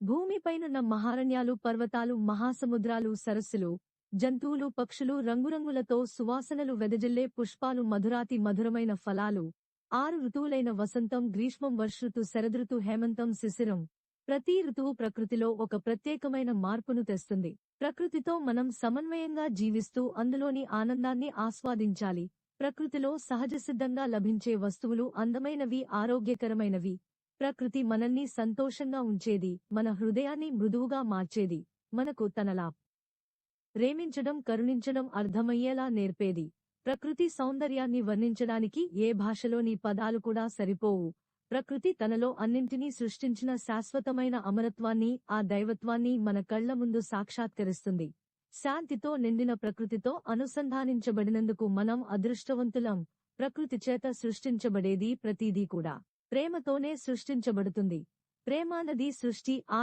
భూమిపైనున్న మహారణ్యాలు పర్వతాలు మహాసముద్రాలు సరస్సులు జంతువులు పక్షులు రంగురంగులతో సువాసనలు వెదజల్లే పుష్పాలు మధురాతి మధురమైన ఫలాలు. ఆరు ఋతువులైన వసంతం గ్రీష్మం వర్షృతు శరదృతు హేమంతం శిశిరం. ప్రతి ఋతువు ప్రకృతిలో ఒక ప్రత్యేకమైన మార్పును తెస్తుంది. ప్రకృతితో మనం సమన్వయంగా జీవిస్తూ అందులోని ఆనందాన్ని ఆస్వాదించాలి. ప్రకృతిలో సహజసిద్ధంగా లభించే వస్తువులు అందమైనవి ఆరోగ్యకరమైనవి. ప్రకృతి మనల్ని సంతోషంగా ఉంచేది మన హృదయాన్ని మృదువుగా మార్చేది మనకు తనలా ప్రేమించడం కరుణించడం అర్థమయ్యేలా నేర్పేది. ప్రకృతి సౌందర్యాన్ని వర్ణించడానికి ఏ భాషలోని పదాలు కూడా సరిపోవు. ప్రకృతి తనలో అన్నింటినీ సృష్టించిన శాశ్వతమైన అమరత్వాన్ని ఆ దైవత్వాన్ని మన కళ్ళ ముందు సాక్షాత్కరిస్తుంది. శాంతితో నిండిన ప్రకృతితో అనుసంధానించబడినందుకు మనం అదృష్టవంతులం. ప్రకృతి చేత సృష్టించబడేది ప్రతిదీ కూడా. ప్రేమతోనే సృష్టించబడుతుంది. ప్రేమానది సృష్టి ఆ